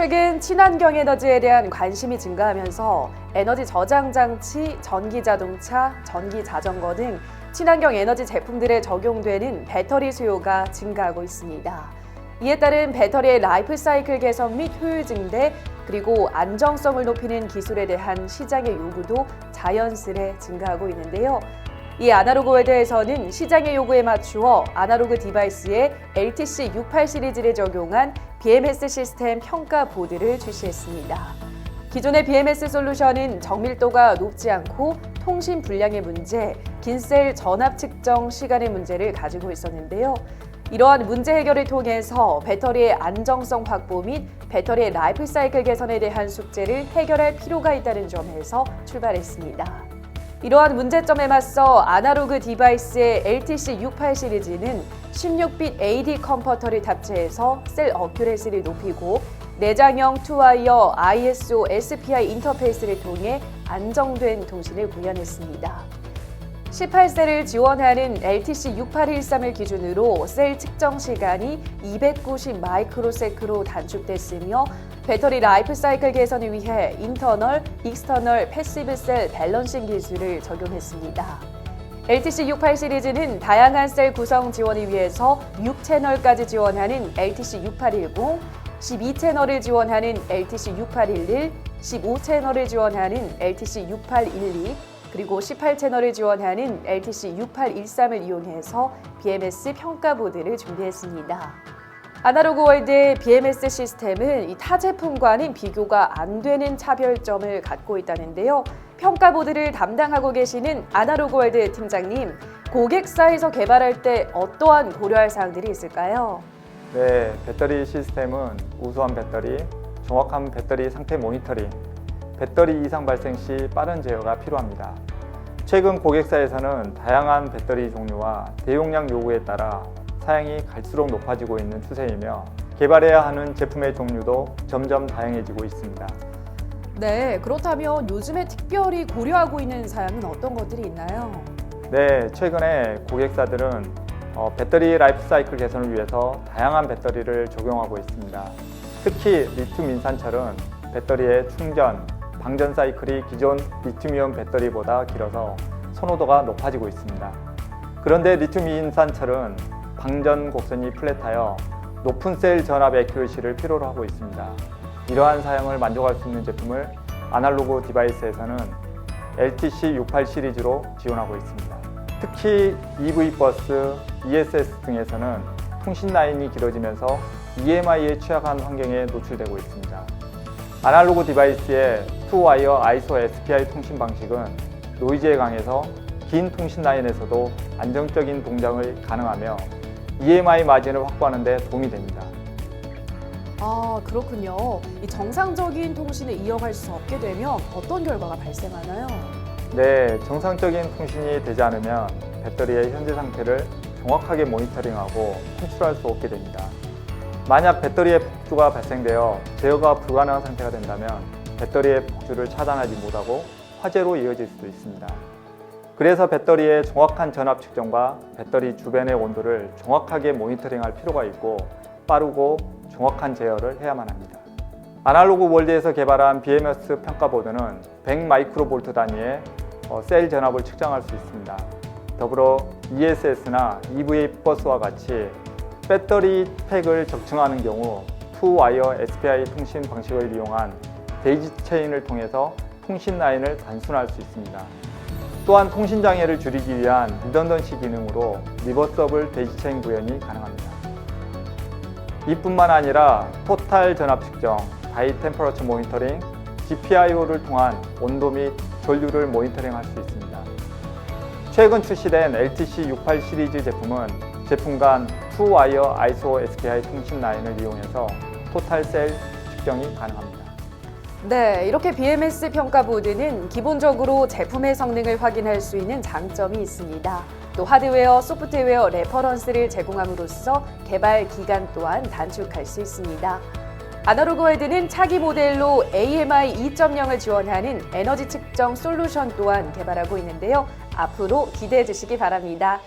최근 친환경 에너지에 대한 관심이 증가하면서 에너지 저장 장치, 전기 자동차, 전기 자전거 등 친환경 에너지 제품들에 적용되는 배터리 수요가 증가하고 있습니다. 이에 따른 배터리의 라이프 사이클 개선 및 효율 증대, 그리고 안정성을 높이는 기술에 대한 시장의 요구도 자연스레 증가하고 있는데요. 이 아날로그 월드에서는 시장의 요구에 맞추어 아날로그 디바이스에 LTC 68 시리즈를 적용한 BMS 시스템 평가 보드를 출시했습니다. 기존의 BMS 솔루션은 정밀도가 높지 않고 통신 불량의 문제, 긴 셀 전압 측정 시간의 문제를 가지고 있었는데요. 이러한 문제 해결을 통해서 배터리의 안정성 확보 및 배터리의 라이프 사이클 개선에 대한 숙제를 해결할 필요가 있다는 점에서 출발했습니다. 이러한 문제점에 맞서 아날로그 디바이스의 LTC 68 시리즈는 16빗 AD 컨버터를 탑재해서 셀 어큐레시를 높이고 내장형 투와이어 ISO SPI 인터페이스를 통해 안정된 통신을 구현했습니다. 18셀을 지원하는 LTC 6813을 기준으로 셀 측정 시간이 290 마이크로세크로 단축됐으며 배터리 라이프 사이클 개선을 위해 인터널, 익스터널 패시브 셀 밸런싱 기술을 적용했습니다. LTC 68 시리즈는 다양한 셀 구성 지원을 위해서 6채널까지 지원하는 LTC 6810, 12채널을 지원하는 LTC 6811, 15채널을 지원하는 LTC 6812, 그리고 18채널을 지원하는 LTC 6813을 이용해서 BMS 평가 보드를 준비했습니다. 아날로그 월드의 BMS 시스템은 이 타 제품과는 비교가 안 되는 차별점을 갖고 있다는데요. 평가 보드를 담당하고 계시는 아날로그 월드 팀장님, 고객사에서 개발할 때 어떠한 고려할 사항들이 있을까요? 네, 배터리 시스템은 우수한 배터리, 정확한 배터리 상태 모니터링, 배터리 이상 발생 시 빠른 제어가 필요합니다. 최근 고객사에서는 다양한 배터리 종류와 대용량 요구에 따라 사양이 갈수록 높아지고 있는 추세이며 개발해야 하는 제품의 종류도 점점 다양해지고 있습니다. 네, 그렇다면 요즘에 특별히 고려하고 있는 사양은 어떤 것들이 있나요? 네, 최근에 고객사들은 어, 배터리 라이프 사이클 개선을 위해서 다양한 배터리를 적용하고 있습니다. 특히 리튬 인산철은 배터리의 충전, 방전 사이클이 기존 리튬이온 배터리보다 길어서 선호도가 높아지고 있습니다. 그런데 리튬 인산철은 방전 곡선이 플랫하여 높은 셀 전압 에큐러시를 필요로 하고 있습니다. 이러한 사양을 만족할 수 있는 제품을 아날로그 디바이스에서는 LTC 68 시리즈로 지원하고 있습니다. 특히 EV 버스, ESS 등에서는 통신 라인이 길어지면서 EMI에 취약한 환경에 노출되고 있습니다. 아날로그 디바이스의 투와이어 아이소 SPI 통신 방식은 노이즈에 강해서 긴 통신 라인에서도 안정적인 동작을 가능하며 EMI 마진을 확보하는 데 도움이 됩니다. 아, 그렇군요. 이 정상적인 통신을 이어갈 수 없게 되면 어떤 결과가 발생하나요? 네, 정상적인 통신이 되지 않으면 배터리의 현재 상태를 정확하게 모니터링하고 컨트롤할 수 없게 됩니다. 만약 배터리의 폭주가 발생되어 제어가 불가능한 상태가 된다면 배터리의 폭주를 차단하지 못하고 화재로 이어질 수도 있습니다. 그래서 배터리의 정확한 전압 측정과 배터리 주변의 온도를 정확하게 모니터링할 필요가 있고 빠르고 정확한 제어를 해야만 합니다. 아날로그 월드에서 개발한 BMS 평가보드는 100 마이크로볼트 단위의 어, 셀 전압을 측정할 수 있습니다. 더불어 ESS나 EV 버스와 같이 배터리 팩을 적층하는 경우 투와이어 SPI 통신 방식을 이용한 데이지 체인을 통해서 통신 라인을 단순화할 수 있습니다. 또한 통신 장애를 줄이기 위한 리던던시 기능으로 리버서블 데이지 체인 구현이 가능합니다. 이뿐만 아니라 토탈 전압 측정, 다이 템퍼러처 모니터링, GPIO를 통한 온도 및 전류를 모니터링할 수 있습니다. 최근 출시된 LTC 68 시리즈 제품은 제품 간 투와이어 아이소 SPI 통신 라인을 이용해서 토탈 셀 측정이 가능합니다. 네, 이렇게 BMS 평가 보드는 기본적으로 제품의 성능을 확인할 수 있는 장점이 있습니다. 또 하드웨어, 소프트웨어 레퍼런스를 제공함으로써 개발 기간 또한 단축할 수 있습니다. 아날로그 월드는 차기 모델로 AMI 2.0을 지원하는 에너지 측정 솔루션 또한 개발하고 있는데요. 앞으로 기대해 주시기 바랍니다.